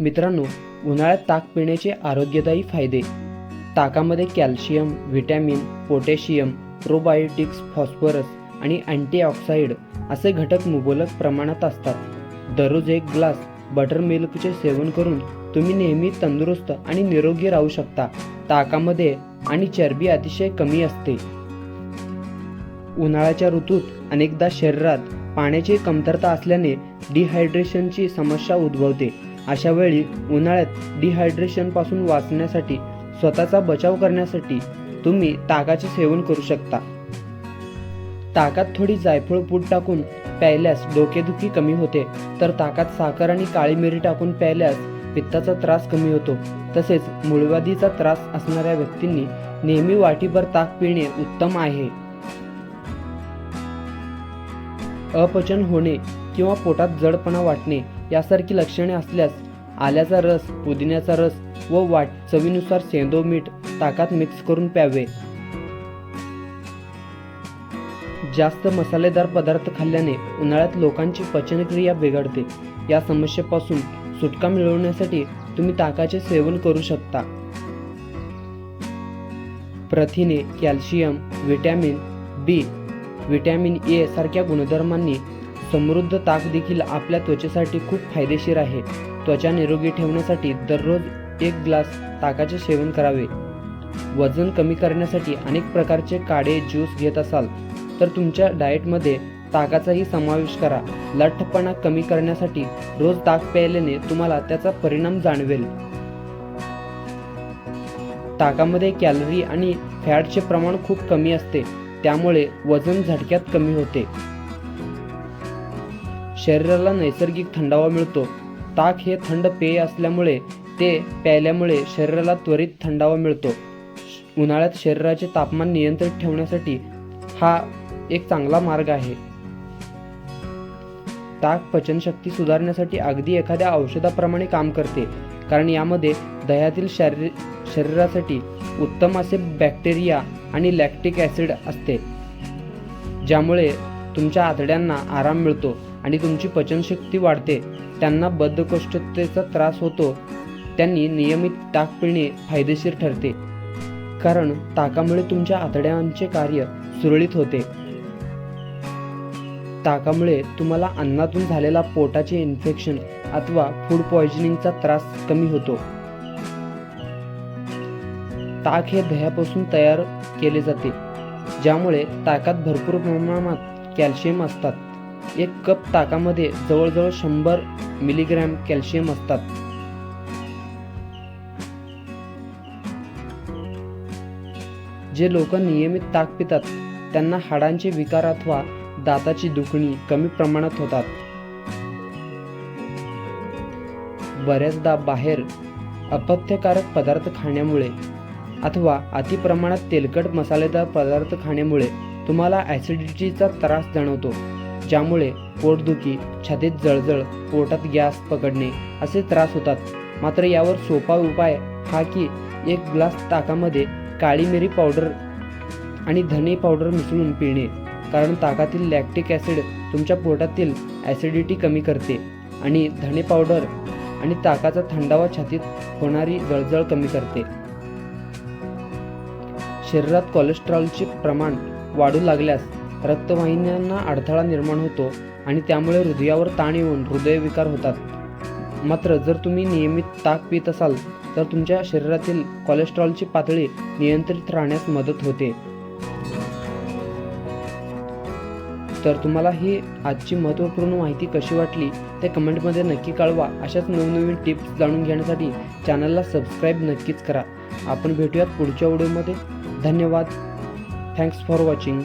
मित्रांनो उन्हाळ्यात ताक पिण्याचे आरोग्यदायी फायदे. ताकामध्ये calcium vitamin potassium probiotics phosphorus आणि अँटीऑक्साईड असे घटक मुबलक प्रमाणात असतात. दररोज एक ग्लास बटर मिल्कचे सेवन करून तुम्ही नेहमी तंदुरुस्त आणि निरोगी राहू शकता. ताकामध्ये आणि चरबी अतिशय कमी असते. उन्हाळ्याच्या ऋतूत अनेकदा शरीरात पाण्याची कमतरता असल्याने डिहायड्रेशनची समस्या उद्भवते. अशा वेळी उन्हाळ्यात डिहायड्रेशनपासून वाचण्यासाठी स्वतःचा बचाव करण्यासाठी तुम्ही ताकाचे सेवन करू शकता. ताकात थोडी जायफळ पूड टाकून प्यायल्यास डोकेदुखी कमी होते. तर ताकात साखर आणि काळी मिरी टाकून प्यायल्यास पित्ताचा त्रास कमी होतो. तसेच मूळव्याधीचा त्रास असणाऱ्या व्यक्तींनी नेहमी वाटीभर ताक पिणे उत्तम आहे. अपचन होणे किंवा पोटात जडपणा वाटणे यासारखी लक्षणे असल्यास आल्याचा रस पुदिन्याचा रस व वाट चवीनुसार सेंदो मीठ ताकात मिक्स करून प्यावे. जास्त मसालेदार पदार्थ खाल्ल्याने उन्हाळ्यात लोकांची पचनक्रिया बिघडते. या समस्येपासून सुटका मिळवण्यासाठी तुम्ही ताकाचे सेवन करू शकता. प्रथिने calcium vitamin B vitamin A सारख्या गुणधर्मांनी समृद्ध ताक देखील आपल्या त्वचेसाठी खूप फायदेशीर आहे. त्वचा निरोगी ठेवण्यासाठी दररोज एक ग्लास ताकाचे सेवन करावे. वजन कमी करण्यासाठी अनेक प्रकारचे काढे ज्यूस घेत असाल तर तुमच्या डाएटमध्ये ताकाचाही समावेश करा. लठ्ठपणा कमी करण्यासाठी रोज ताक प्यायल्याने तुम्हाला त्याचा परिणाम जाणवेल. ताकामध्ये कॅलरी आणि फॅटचे प्रमाण खूप कमी असते. त्यामुळे वजन झटक्यात कमी होते. शरीराला नैसर्गिक थंडावा मिळतो. ताक हे थंड पेय असल्यामुळे ते प्यायल्यामुळे शरीराला त्वरित थंडावा मिळतो. उन्हाळ्यात शरीराचे तापमान नियंत्रित ठेवण्यासाठी हा एक चांगला मार्ग आहे. ताक पचनशक्ती सुधारण्यासाठी अगदी एखाद्या औषधाप्रमाणे काम करते कारण यामध्ये दह्यातील शरीर शरीरासाठी उत्तम असे बॅक्टेरिया आणि लॅक्टिक ॲसिड असते ज्यामुळे तुमच्या आतड्यांना आराम मिळतो. आणि तुमची पचनशक्ती वाढते त्यांना बद्धकोष्ठतेचा त्रास होतो त्यांनी नियमित ताक पिणे फायदेशीर ठरते. कारण ताकामुळे तुमच्या आतड्यांचे कार्य सुरळीत होते. ताकामुळे तुम्हाला अन्नातून झालेला पोटाचे इन्फेक्शन अथवा फूड पॉयझनिंगचा त्रास कमी होतो. ताक हे दह्यापासून तयार केले जाते ज्यामुळे ताकात भरपूर प्रमाणात कॅल्शियम असतात. एक कप ताकामध्ये जवळजवळ शंभर मिलीग्रॅम कॅल्शियम असतात. जे लोक नियमित ताक पितात त्यांना हाडांचे विकार अथवा दाताची दुखणी कमी प्रमाणात होतात. बऱ्याचदा बाहेर अपथ्यकारक पदार्थ खाण्यामुळे अथवा अतिप्रमाणात तेलकट मसालेदार पदार्थ खाण्यामुळे तुम्हाला ॲसिडिटीचा त्रास जाणवतो. ज्यामुळे पोटदुखी छातीत जळजळ पोटात गॅस पकडणे असे त्रास होतात. मात्र यावर सोपा उपाय हा की एक ग्लास ताकामध्ये काळी मिरी पावडर आणि धने पावडर मिसळून पिणे कारण ताकातील लॅक्टिक ॲसिड तुमच्या पोटातील ॲसिडिटी कमी करते आणि धणे पावडर आणि ताकाचा थंडावा छातीत होणारी जळजळ कमी करते. शरीरात कोलेस्ट्रॉलचे प्रमाण वाढू लागल्यास रक्तवाहिन्यांना अडथळा निर्माण होतो आणि त्यामुळे हृदयावर ताण येऊन हृदयविकार होतात. मात्र जर तुम्ही नियमित ताक पित असाल तर तुमच्या शरीरातील कोलेस्ट्रॉलची पातळी नियंत्रित राहण्यास मदत होते. तर तुम्हाला ही आजची महत्त्वपूर्ण माहिती कशी वाटली ते कमेंटमध्ये नक्की कळवा. अशाच नवनवीन टिप्स जाणून घेण्यासाठी चॅनलला सबस्क्राईब नक्कीच करा. आपण भेटूयात पुढच्या व्हिडिओमध्ये. धन्यवाद. Thanks for watching